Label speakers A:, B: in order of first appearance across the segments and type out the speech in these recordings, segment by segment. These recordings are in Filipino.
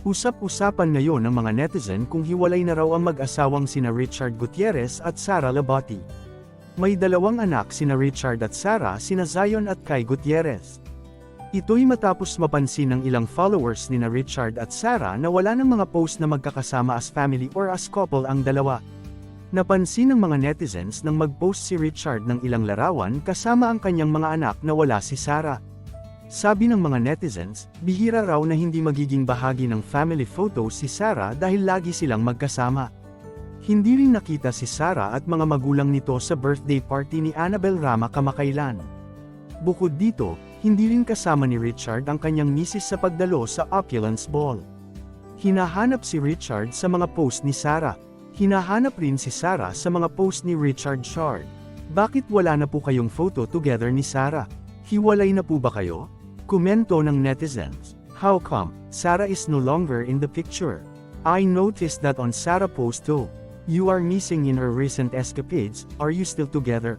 A: Usap-usapan ngayon ng mga netizen kung hiwalay na raw ang mag-asawang sina Richard Gutierrez at Sara Labati. May dalawang anak sina Richard at Sara sina Zion at Kai Gutierrez. Ito'y matapos mapansin ng ilang followers ni na Richard at Sara na wala ng mga post na magkakasama as family or as couple ang dalawa. Napansin ng mga netizens nang mag-post si Richard ng ilang larawan kasama ang kanyang mga anak na wala si Sara. Sabi ng mga netizens, bihira raw na hindi magiging bahagi ng family photo si Sara dahil lagi silang magkasama. Hindi rin nakita si Sara at mga magulang nito sa birthday party ni Annabel Rama kamakailan. Bukod dito, hindi rin kasama ni Richard ang kanyang misis sa pagdalo sa Opulence Ball. Hinahanap si Richard sa mga post ni Sara. Hinahanap rin si Sara sa mga post ni Richard Shard. Bakit wala na po kayong photo together ni Sara? Hiwalay na po ba kayo? Komento ng netizens. How come, Sara is no longer in the picture? I noticed that on Sara post too. You are missing in her recent escapades, are you still together?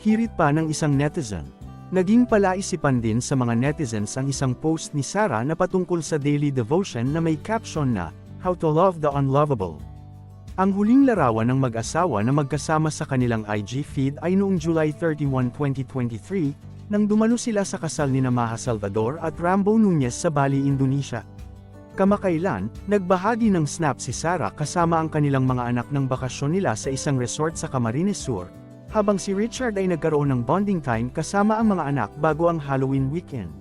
A: Hirit pa ng isang netizen. Naging palaisipan din sa mga netizens ang isang post ni Sara na patungkol sa daily devotion na may caption na, How to Love the Unlovable. Ang huling larawan ng mag-asawa na magkasama sa kanilang IG feed ay noong July 31, 2023, nang dumalo sila sa kasal ni Maha Salvador at Rambo Nunez sa Bali, Indonesia. Kamakailan, nagbahagi ng snap si Sara kasama ang kanilang mga anak ng bakasyon nila sa isang resort sa Camarines Sur, habang si Richard ay nagkaroon ng bonding time kasama ang mga anak bago ang Halloween weekend.